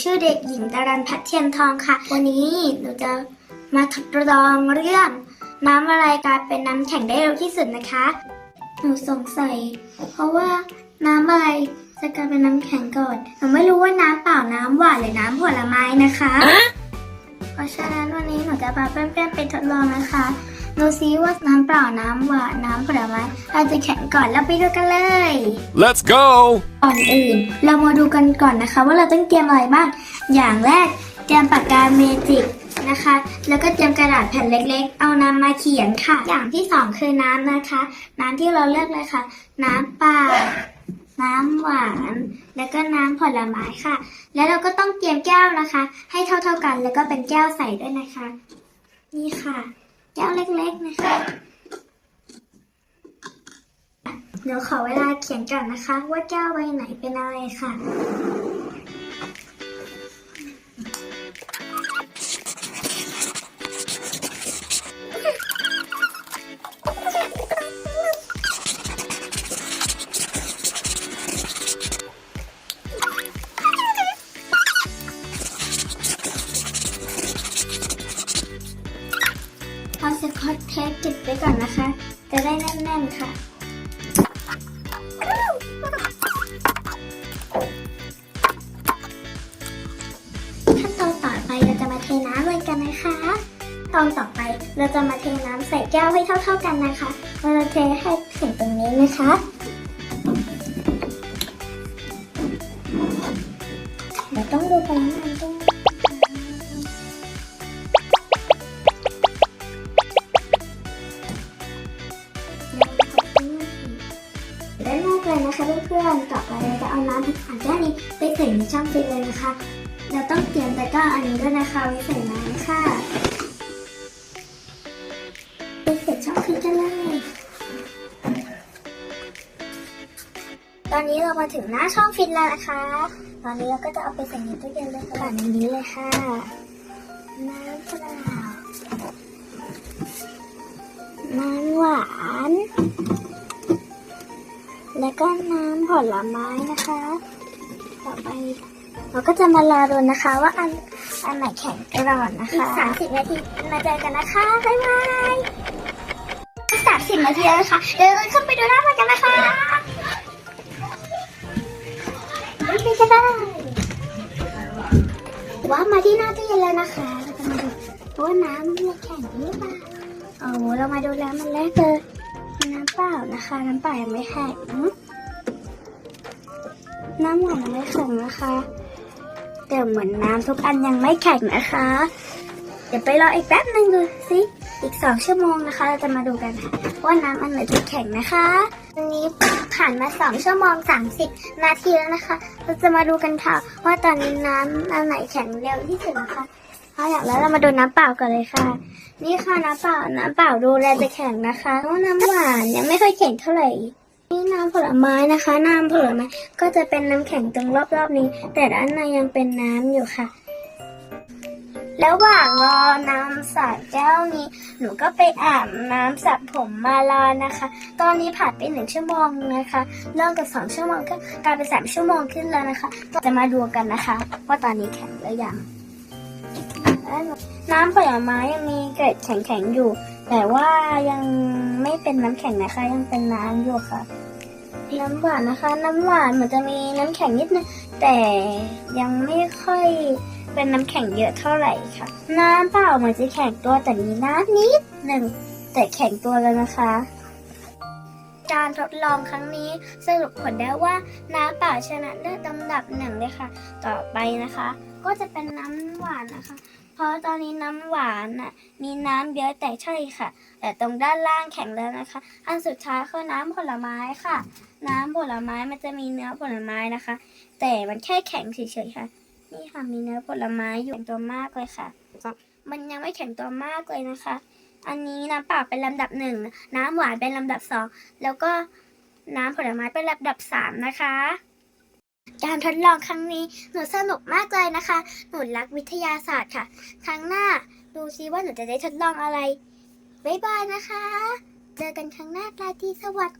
ชื่อเด็กหญิงดารันพัฒน์เทียนทองค่ะ วันนี้หนูจะมาทดลองเรื่องน้ำอะไรกลายเป็นน้ำแข็งได้เร็วที่สุดนะคะ หนูสงสัย เพราะว่าน้ำอะไรจะกลายเป็นน้ำแข็งก่อน หนูไม่รู้ว่าน้ำเปล่าน้ำหวานหรือน้ำผลไม้นะคะ เพราะฉะนั้นวันนี้หนูจะพาเพื่อนๆไปทดลองนะคะ ดูซิว่าน้ำเปล่าน้ำหวานน้ำผลไม้เราจะแข็งก่อนแล้วไปดูกันเลย Let's go! ก่อนอื่น เรามาดูกันก่อนนะคะ ว่าเราต้องเตรียมอะไรบ้าง อย่างแรกเตรียมปากกาเมจิกนะคะ แล้วก็เตรียมกระดาษแผ่นเล็กๆ เอาน้ำมาเขียนค่ะ อย่างที่สองคือน้ำนะคะ น้ำที่เราเลือกเลยค่ะ น้ำเปล่าน้ำหวาน แล้วก็น้ำผลไม้ค่ะ แล้วเราก็ต้องเตรียมแก้วนะคะ ให้เท่าๆกัน แล้วก็เป็นแก้วใส่ด้วยนะคะ นี่ค่ะ แก้วเล็กๆนะคะ เดี๋ยวขอเวลาเขียนก่อนนะคะ ว่าแก้วใบไหนเป็นอะไรค่ะ สกอตเทปติดไว้ก่อนนะคะ จะได้แน่นๆค่ะ ขั้นตอนต่อไปเราจะมาเทน้ำเลยกันนะคะ ตอนต่อไปเราจะมาเทน้ำใส่แก้วให้เท่า ๆกันนะคะ เราจะเทให้ถึงตรงนี้นะคะเดี๋ยวต้องดูปริมาณด้วย เลยนะคะเพื่อนๆ ต่อไปเราจะเอาน้ำที่ผ่านแก้วนี้ไปใส่ในช่องฟิตเลยนะคะ เราต้องเตรียมตะกร้าอันนี้ด้วยนะคะไว้ใส่น้ำค่ะไปใส่ช่องฟิตกันเลยตอนนี้เรามาถึงหน้าช่องฟิตแล้วนะคะ ตอนนี้เราก็จะเอาไปใส่ในตู้เย็นเลยค่ะในนี้เลยค่ะ น้ำปลา ก็น้ำผลไม้นะคะ ต่อไปเราก็จะมารอดูนะคะว่าอันอันไหนแข็งก่อนนะคะอีกสามสิบนาทีมาเจอกันนะคะบ๊ายบายสามสิบนาทีแล้วค่ะเดี๋ยวเราเข้าไปดูหน้ามันกันนะคะไปกันได้ว่ามาที่หน้าตู้เย็นแล้วนะคะเราจะมาดูว่าน้ำมันแข็งหรือเปล่าโอ้โหเรามาดูแล้วมันแรกเลยน้ำเปล่านะคะ น้ำเปล่ายังไม่แข็ง น้ำหวานไม่แข็งนะคะ แต่เหมือนน้ำทุกอันยังไม่แข็งนะคะ เดี๋ยวไปรออีกแป๊บนึงดูสิอีกสองชั่วโมงนะคะ เราจะมาดูกันค่ะว่าน้ำอันไหนจะแข็งนะคะวันนี้ผ่านมาสองชั่วโมงสามสิบนาทีแล้วนะคะ เราจะมาดูกันค่ะว่าตอนนี้น้ำอันไหนแข็งเร็วที่สุดนะคะเอาอย่างแล้วเรามาดูน้ำเปล่ากันเลยค่ะ นี่ค่ะน้ำเปล่าน้ำเปล่าดูแลจะแข็งนะคะเพราะน้ำหวานยังไม่ค่อยแข็งเท่าไหร่ นี่น้ำผลไม้นะคะ น้ำผลไม้ก็จะเป็นน้ำแข็งตรงรอบๆนี้ แต่ด้านในยังเป็นน้ำอยู่ค่ะแล้วระหว่างรอน้ำใส่แก้วนี้ หนูก็ไปอาบน้ำสระผมมารอนะคะ ตอนนี้ผ่านไปหนึ่งชั่วโมงนะคะเริ่มจากสองชั่วโมงก็กลายเป็นสามชั่วโมงขึ้นแล้วนะคะ จะมาดูกันนะคะ ว่าตอนนี้แข็งหรือยังน้ำผลไม้ยังมีเกล็ดแข็งๆอยู่ แต่ว่ายังไม่เป็นน้ำแข็งนะคะ ยังเป็นน้ำอยู่ค่ะ น้ำหวานนะคะ น้ำหวานเหมือนจะมีน้ำแข็งนิดนึงแต่ยังไม่ค่อยเป็นน้ำแข็งเยอะเท่าไหร่ค่ะ น้ำเปล่าเหมือนจะแข็งตัวแต่มีน้ำนิดหนึ่งแต่แข็งตัวแล้วนะคะการทดลองครั้งนี้สรุปผลได้ว่าน้ำเปล่าชนะเลิศลำดับหนึ่งเลยค่ะ ต่อไปนะคะ ก็จะเป็นน้ำหวานนะคะ เพราะตอนนี้น้ำหวานน่ะมีน้ำเยอะแต่ใช่ค่ะ แต่ตรงด้านล่างแข็งแล้วนะคะ อันสุดท้ายคือน้ำผลไม้ค่ะ น้ำผลไม้มันจะมีเนื้อผลไม้นะคะ แต่มันแค่แข็งเฉยๆค่ะ นี่ค่ะมีเนื้อผลไม้อยู่ตัวมากเลยค่ะ มันยังไม่แข็งตัวมากเลยนะคะ อันนี้น้ำเปล่าเป็นลำดับหนึ่งน้ำหวานเป็นลำดับสองแล้วก็น้ำผลไม้เป็นลำดับสามนะคะ การทดลองครั้งนี้ หนูสนุกมากเลยนะคะ หนูรักวิทยาศาสตร์ค่ะ ครั้งหน้าดูซิว่าหนูจะได้ทดลองอะไร บ๊ายบายนะคะ เจอกันครั้งหน้าราตรีสวัสดิ์